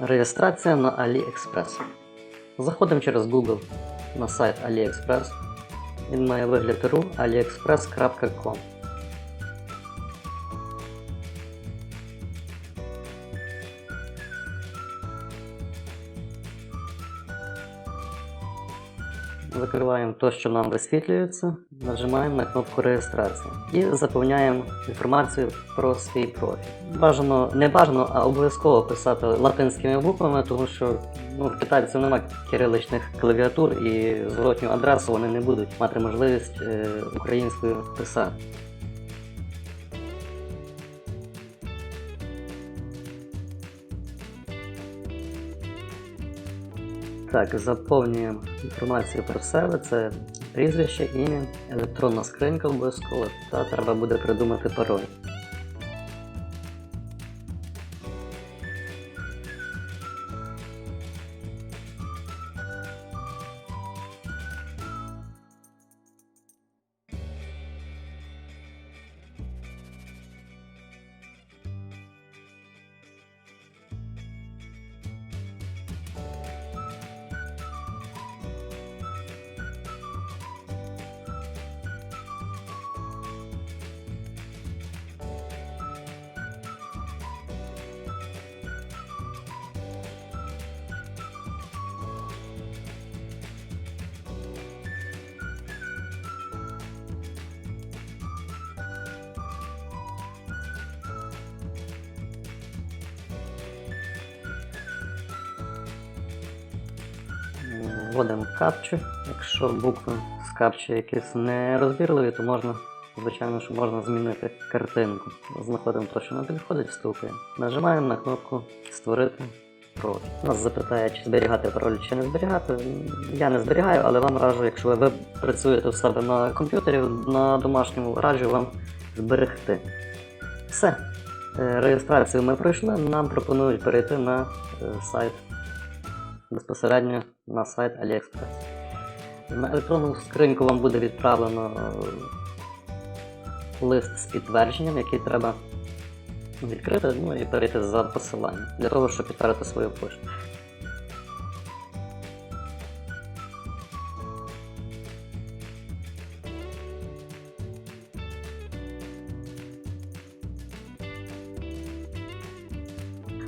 Реєстрація на AliExpress. Заходимо через Google на сайт AliExpress. Він має вигляд ru aliexpress.com. Закриваємо те, що нам висвітлюється, нажимаємо на кнопку реєстрації і заповняємо інформацію про свій профіль. Бажано, не бажано, а обов'язково писати латинськими буквами, тому що ну, в китайців немає кириличних клавіатур і зворотню адресу вони не будуть мати можливість е, українською писати. Так, заповнюємо інформацію про себе. Це прізвище, ім'я, електронна скринька обов'язково, та треба буде придумати пароль. Вводимо капчу. Якщо букви з капчі якісь нерозбірливі, то можна, звичайно, що можна змінити картинку. Знаходимо те, що нам підходить, стукаємо. Нажимаємо на кнопку Створити профіль. Нас запитає, чи зберігати пароль, чи не зберігати. Я не зберігаю, але вам раджу, якщо ви працюєте в себе на комп'ютері, на домашньому, раджу вам зберегти. Все. Е, Реєстрацію ми пройшли, нам пропонують перейти на е, сайт безпосередньо на сайт AliExpress. На електронну скриньку вам буде відправлено лист з підтвердженням, який треба відкрити ну, і перейти за посиланням для того, щоб підтвердити свою пошту.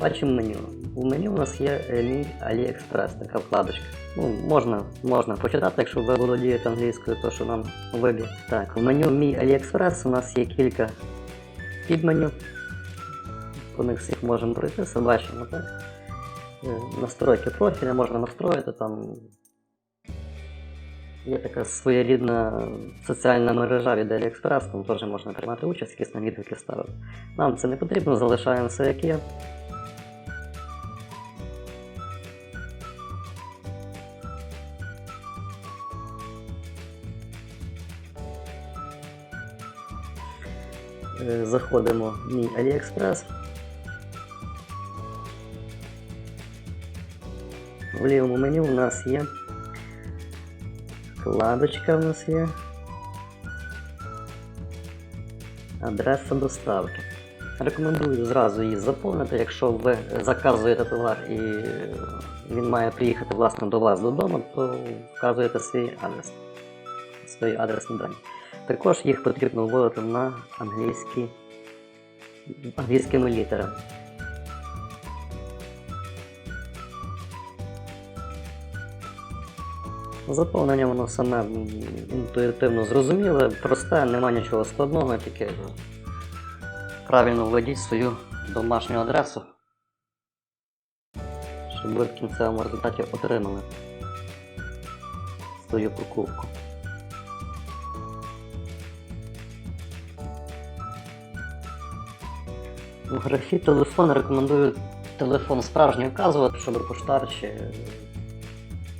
Бачимо меню. У меню у нас є е, мій AliExpress, така вкладочка. Ну, можна, можна почитати, якщо ви володієте англійською, то що нам вибір. Так, в меню Мій AliExpress у нас є кілька підменю. По них всіх можемо пройти, все бачимо, так? Е, Настройки профіля можна настроїти там. Є така своєрідна соціальна мережа від AliExpress, там теж можна приймати участь, якісь там відгуки ставити. Нам це не потрібно, залишаємо все як є. Заходимо в мій AliExpress. В лівому меню у нас є вкладочка у нас є. Адреса доставки. Рекомендую зразу її заповнити, якщо ви заказуєте товар і він має приїхати власне до вас додому, то вказуєте свій адрес, свої адресні дані. Також їх потрібно вводити на англійські, англійськими літерами. Заповнення воно саме інтуїтивно зрозуміле, просте, нема нічого складного, тільки правильно введіть свою домашню адресу, щоб ви в кінцевому результаті отримали свою покупку. В графі телефон рекомендую телефон справжній вказувати, щоб поштар чи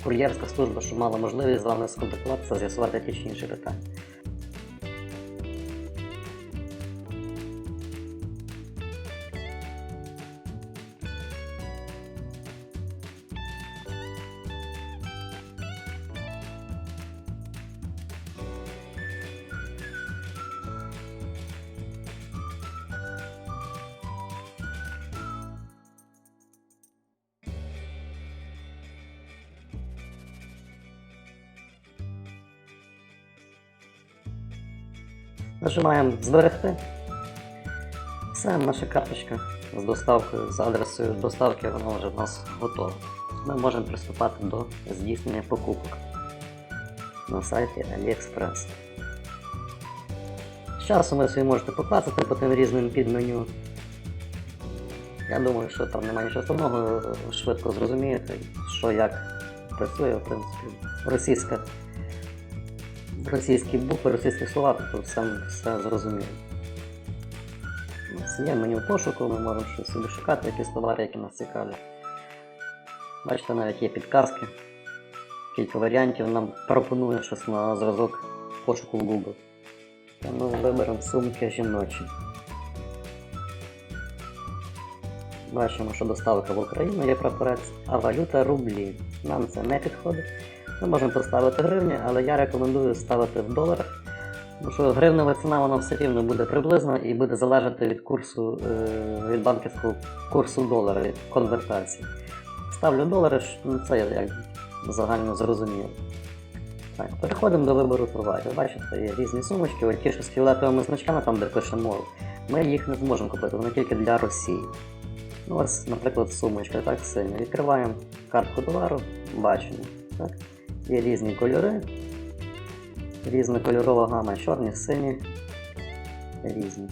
кур'єрська служба, щоб мала можливість з вами сконтактуватися, з'ясувати ті чи інші питання. Нажимаємо зберегти. Все, наша карточка з доставкою, з адресою доставки, вона вже в нас готова. Ми можемо приступати до здійснення покупок на сайті AliExpress. З часом ви собі можете поклацати по тим різним підменю. Я думаю, що там немає нічого складного, швидко зрозумієте, що як працює, в принципі, російська, російські букви, російські слова, тобто все, все зрозуміло. Є меню пошуку, ми можемо щось собі шукати, якісь товари, які нас цікавлять. Бачите, навіть є підказки, кілька варіантів нам пропонує щось на зразок пошуку в Google. Та ми виберемо сумки жіночі. Бачимо, що доставка в Україну є прапорець, а валюта рублі. Нам це не підходить. Ми можемо поставити гривні, але я рекомендую ставити в доларах. Тому що гривнева ціна вона все рівно буде приблизна і буде залежати від курсу, е, від банківського курсу долара, від конвертації. Ставлю долари, ну, це я як загально зрозуміло. Так, переходимо до вибору товарів. Бачите, є різні сумочки, ті, що з фіолетовими значками, там де пише мов. Ми їх не зможемо купити, вони тільки для Росії. Ну, ось, наприклад, сумочка, так, синя. Відкриваємо картку товару, бачимо. Так? Є різні кольори, різна кольорова гама, чорні, сині, різні.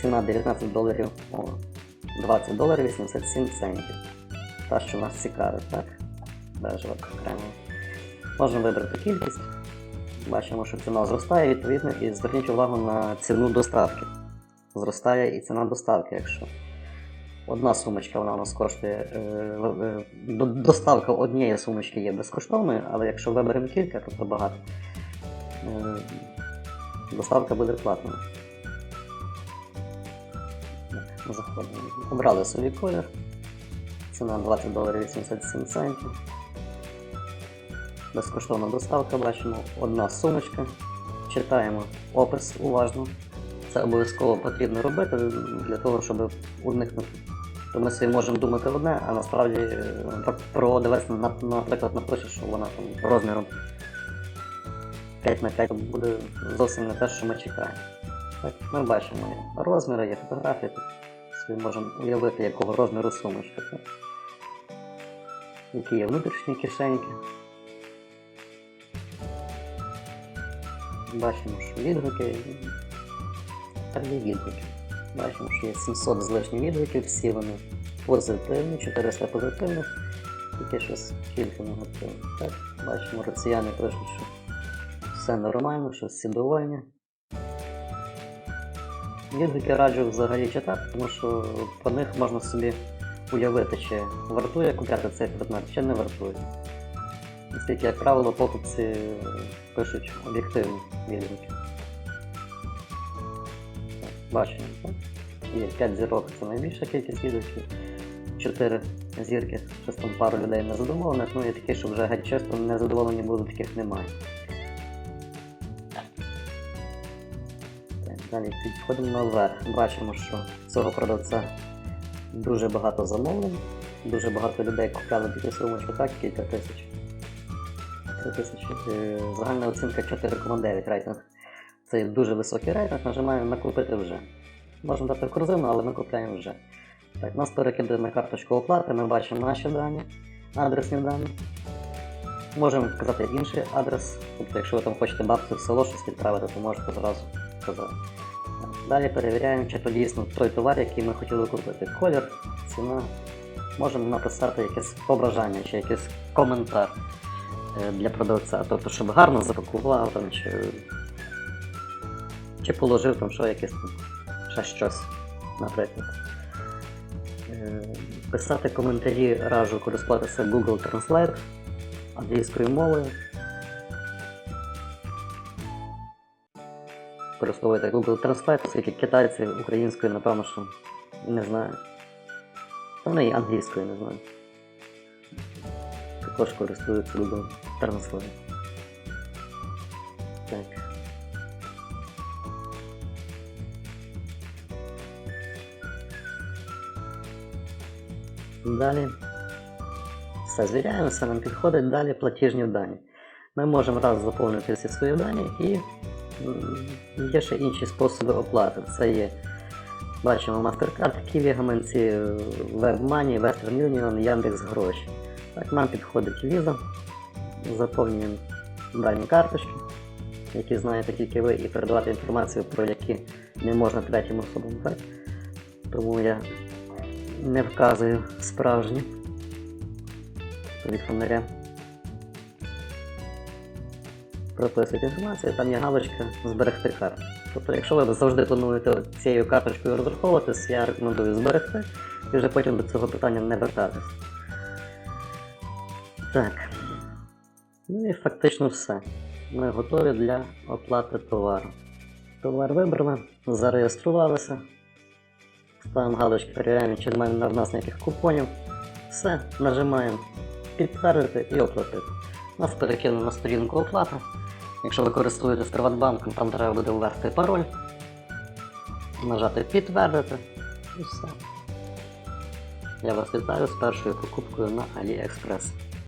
Ціна 19 доларів, о, 20 доларів 87 центів. Та, що нас цікавить, так? Бежева окремо. Можемо вибрати кількість. Бачимо, що ціна зростає відповідно, і зверніть увагу на ціну доставки. Зростає і ціна доставки, якщо. Одна сумочка вона у нас коштує. е, е, до- Доставка однієї сумочки є безкоштовною, але якщо виберемо кілька, тобто багато, е, доставка буде платною. Заходимо. Обрали собі колір. Ціна 20 доларів 87 центів. Безкоштовна доставка, бачимо, одна сумочка. Читаємо опис уважно. Це обов'язково потрібно робити для того, щоб уникнути. То ми собі можемо думати одне, а насправді е, про- продавець, наприклад, напише, що вона там розміром 5 на 5 буде зовсім не те, що ми чекаємо. Так, ми бачимо розміри, є фотографії, тут собі можемо уявити, якого розміру сумочка. Які є внутрішні кишеньки. Бачимо, що відгуки. Там є відгуки. Бачимо, що є 700 з лишнім відгуків, всі вони позитивні, 400 позитивних, тільки щось кілька негативних. Так, бачимо, росіяни пишуть, що все нормально, що всі довольні. Відгуки раджу взагалі читати, тому що по них можна собі уявити, чи вартує купляти цей предмет, чи не вартує. Оскільки, як правило, покупці пишуть об'єктивні відгуки. Так? Є 5 зірок, це найбільша кількість відгуків. 4 зірки, щось там пару людей незадоволених, ну і такі, що вже геть чисто незадоволені були, таких немає. Так, далі підходимо наверх. Бачимо, що цього продавця дуже багато замовлень, дуже багато людей купляли такі сумочки, так, кілька тисяч. 3 тисячі. Е, Загальна оцінка 4,9 рейтинг. Це дуже високий рейтинг, нажимаємо накупити вже. Можемо дати в корзину, але ми купляємо вже. Так, нас перекидає на карточку оплати, ми бачимо наші дані, адресні дані. Можемо вказати інший адрес. Тобто, якщо ви там хочете бабцю в село щось відправити, то можете зразу вказати. Далі перевіряємо, чи то дійсно той товар, який ми хотіли купити. Колір, ціна. Можемо написати якесь побажання чи якийсь коментар е, для продавця. Тобто, щоб гарно запакував чи, чи положив там що якесь там, ще щось, наприклад. Е, Писати коментарі раджу користуватися Google Translate англійською мовою. Використовуйте Google Translate, оскільки китайці українською, напевно, що не знаю. Вони і англійською не знаю. Також користуються Google Translate. Так. Далі. Все, звіряємося, нам підходить далі платіжні дані. Ми можемо раз заповнити всі свої дані і Є ще інші способи оплати. Це є, бачимо, MasterCard, Kiwi гаманці, WebMoney, Western Union, Яндекс Гроші. Так, нам підходить віза, заповнюємо дані карточки, які знаєте тільки ви, і передавати інформацію, про які не можна третім особам. Так? Тому я не вказую справжні від фонаря. Прописуєте інформацію, там є галочка зберегти карту. Тобто, якщо ви завжди плануєте цією карточкою розраховуватись, я рекомендую зберегти і вже потім до цього питання не вертатись. Так. Ну і фактично все. Ми готові для оплати товару. Товар вибрали, зареєструвалися. Ставимо галочки, перевіряємо, чи немає на нас ніяких купонів. Все, нажимаємо підтвердити і оплатити. Нас перекинули на сторінку оплати. Якщо ви користуєтесь Приватбанком, там треба буде ввести пароль, нажати підтвердити і все. Я вас вітаю з першою покупкою на AliExpress.